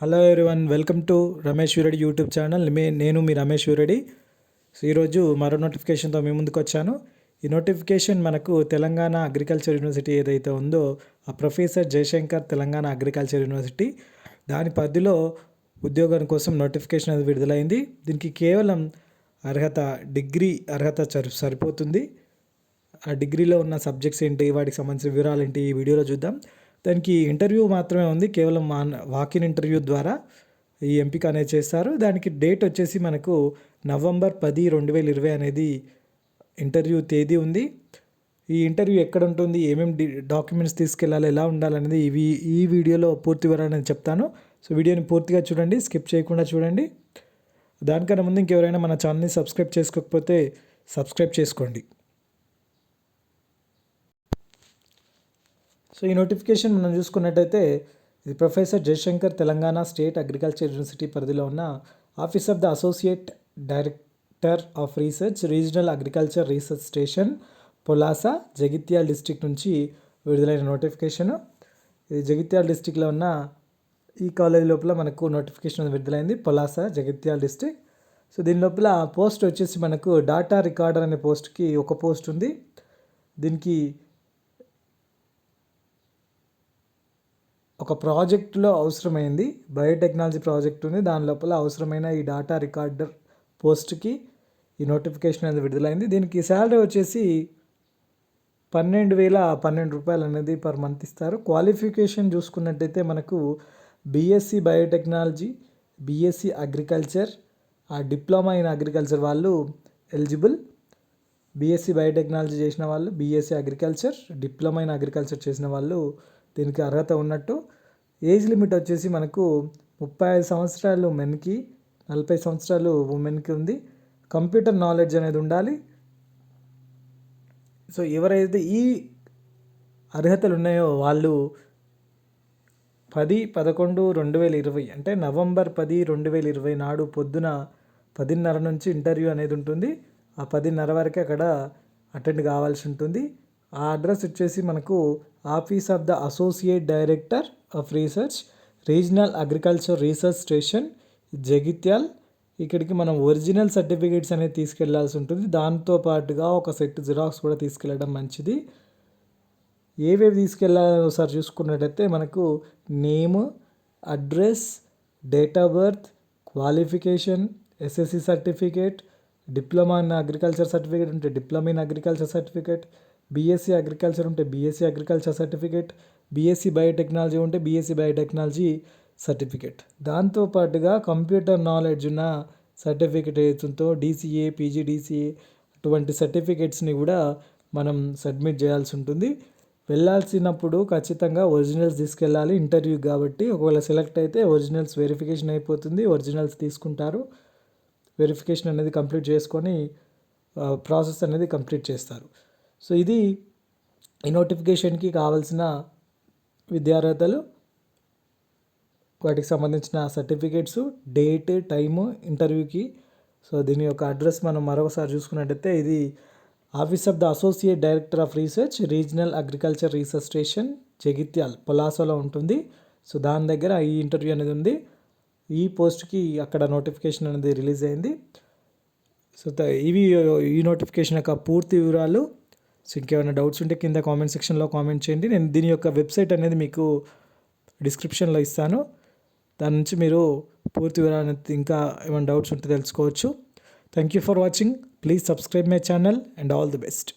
Hello everyone welcome to Ramesh Veeradi YouTube channel మే నేను మీ Ramesh వీరడి so ఈరోజు మరో నోటిఫికేషన్తో మీ ముందుకు వచ్చాను. ఈ నోటిఫికేషన్ మనకు తెలంగాణ అగ్రికల్చర్ యూనివర్సిటీ ఏదైతే ఉందో ఆ professor Jayashankar Telangana agriculture university దాని పరిధిలో ఉద్యోగం కోసం నోటిఫికేషన్ అది విడుదలైంది. దీనికి కేవలం అర్హత డిగ్రీ అర్హత సరి సరిపోతుంది. ఆ డిగ్రీలో ఉన్న సబ్జెక్ట్స్ ఏంటి వాటికి సంబంధించిన వివరాలు ఏంటి ఈ వీడియోలో చూద్దాం. దానికి ఇంటర్వ్యూ మాత్రమే ఉంది. కేవలం మా వాకిన్ ఇంటర్వ్యూ ద్వారా ఈ ఎంపిక అనేది చేస్తారు దానికి డేట్ వచ్చేసి మనకు నవంబర్ పది రెండు వేల ఇరవై అనేది ఇంటర్వ్యూ తేదీ ఉంది. ఈ ఇంటర్వ్యూ ఎక్కడ ఉంటుంది? ఏమేమి డాక్యుమెంట్స్ తీసుకెళ్ళాలి? ఎలా ఉండాలనేది ఇవి ఈ వీడియోలో పూర్తి వివరాలు చెప్తాను. సో వీడియోని పూర్తిగా చూడండి. స్కిప్ చేయకుండా చూడండి. దానికన్నా ముందు ఇంకెవరైనా మన ఛానల్ని సబ్స్క్రైబ్ చేసుకోకపోతే సబ్స్క్రైబ్ చేసుకోండి. సో ఈ నోటిఫికేషన్ మనం చూసుకున్నట్టయితే ఇది professor Jayashankar Telangana state agriculture university పరిధిలో ఉన్న office of the associate director of research regional agriculture research station Polasa Jagtial district నుంచి విడుదలైన నోటిఫికేషన్. ఇది జగిత్యాల డిస్టిక్లో ఉన్న ఈ కాలేజ్ లోపల మనకు నోటిఫికేషన్ విడుదలైంది పొలాసా జగిత్యాల డిస్టిక్ సో దీని లోపల పోస్ట్ వచ్చేసి మనకు డాటా రికార్డర్ అనే పోస్ట్కి ఒక పోస్ట్ ఉంది. దీనికి ఒక ప్రాజెక్టులో అవసరమైంది బయోటెక్నాలజీ ప్రాజెక్ట్ ఉంది దాని లోపల అవసరమైన ఈ డాటా రికార్డర్ పోస్ట్కి ఈ నోటిఫికేషన్ అనేది విడుదలైంది. దీనికి శాలరీ వచ్చేసి పన్నెండు వేల పన్నెండు రూపాయలు అనేది పర్ మంత్ ఇస్తారు. క్వాలిఫికేషన్ చూసుకున్నట్టయితే మనకు బీఎస్సీ బయోటెక్నాలజీ బీఎస్సీ అగ్రికల్చర్ ఆ డిప్లొమా ఇన్ అగ్రికల్చర్ వాళ్ళు ఎలిజిబుల్. బీఎస్సీ బయోటెక్నాలజీ చేసిన వాళ్ళు BSc agriculture diploma in agriculture చేసిన వాళ్ళు దీనికి అర్హత ఉన్నట్టు. ఏజ్ లిమిట్ వచ్చేసి మనకు ముప్పై ఐదు సంవత్సరాలు మెన్కి నలభై సంవత్సరాలు ఉమెన్కి ఉంది. కంప్యూటర్ నాలెడ్జ్ అనేది ఉండాలి. సో ఎవరైతే ఈ అర్హతలు ఉన్నాయో వాళ్ళు పది పదకొండు రెండు వేల ఇరవై అంటే నవంబర్ పది రెండు వేల ఇరవై నాడు పొద్దున పదిన్నర నుంచి ఇంటర్వ్యూ అనేది ఉంటుంది. ఆ పదిన్నర వరకు అక్కడ అటెండ్ కావాల్సి ఉంటుంది. ఆ అడ్రస్ వచ్చేసి మనకు office of the associate director of research regional agriculture research station Jagtial. ఇక్కడికి మనం ఒరిజినల్ సర్టిఫికేట్స్ అనేది తీసుకెళ్ళాల్సి ఉంటుంది. దాంతో పాటుగా ఒక సెట్ జిరాక్స్ కూడా తీసుకెళ్ళడం మంచిది. ఏవేవి తీసుకెళ్ళాలో ఒకసారి చూసుకున్నట్టయితే మనకు name address date of birth qualification SSC certificate diploma in agriculture certificate ఉంటే diploma in agriculture certificate BSc agriculture ఉంటే BSc agriculture certificate BSc biotechnology ఉంటే బీఎస్సీ బయోటెక్నాలజీ సర్టిఫికేట్ దాంతోపాటుగా కంప్యూటర్ నాలెడ్జ్ ఉన్న సర్టిఫికేట్ ఏతుందో డీసీఏ పీజీడీసీఏ అటువంటి సర్టిఫికేట్స్ని కూడా మనం సబ్మిట్ చేయాల్సి ఉంటుంది. వెళ్ళాల్సినప్పుడు ఖచ్చితంగా ఒరిజినల్స్ తీసుకెళ్ళాలి. ఇంటర్వ్యూ కాబట్టి ఒకవేళ సెలెక్ట్ అయితే ఒరిజినల్స్ వెరిఫికేషన్ అయిపోతుంది. ఒరిజినల్స్ తీసుకుంటారు. వెరిఫికేషన్ అనేది కంప్లీట్ చేసుకొని ప్రాసెస్ అనేది కంప్లీట్ చేస్తారు. సో ఇది ఈ నోటిఫికేషన్కి కావాల్సిన విద్యార్హతలు వాటికి సంబంధించిన సర్టిఫికేట్స్ డేట్ టైము ఇంటర్వ్యూకి సో దీని యొక్క అడ్రస్ మనం మరొకసారి చూసుకున్నట్టయితే ఇది office of the associate director of research regional agriculture research station Jagtial పొలాసోలో ఉంటుంది. సో దాని దగ్గర ఈ ఇంటర్వ్యూ అనేది ఉంది. ఈ పోస్ట్కి అక్కడ నోటిఫికేషన్ అనేది రిలీజ్ అయింది. సో ఇవి ఈ నోటిఫికేషన్ యొక్క పూర్తి వివరాలు సో ఇంకేమైనా డౌట్స్ ఉంటే కింద కామెంట్ సెక్షన్లో కామెంట్ చేయండి. నేను దీని యొక్క వెబ్సైట్ అనేది మీకు డిస్క్రిప్షన్లో ఇస్తాను. దాని నుంచి మీరు పూర్తి వివరాలు ఇంకా ఏమైనా డౌట్స్ ఉంటే తెలుసుకోవచ్చు. Thank you for watching please subscribe my channel and all the best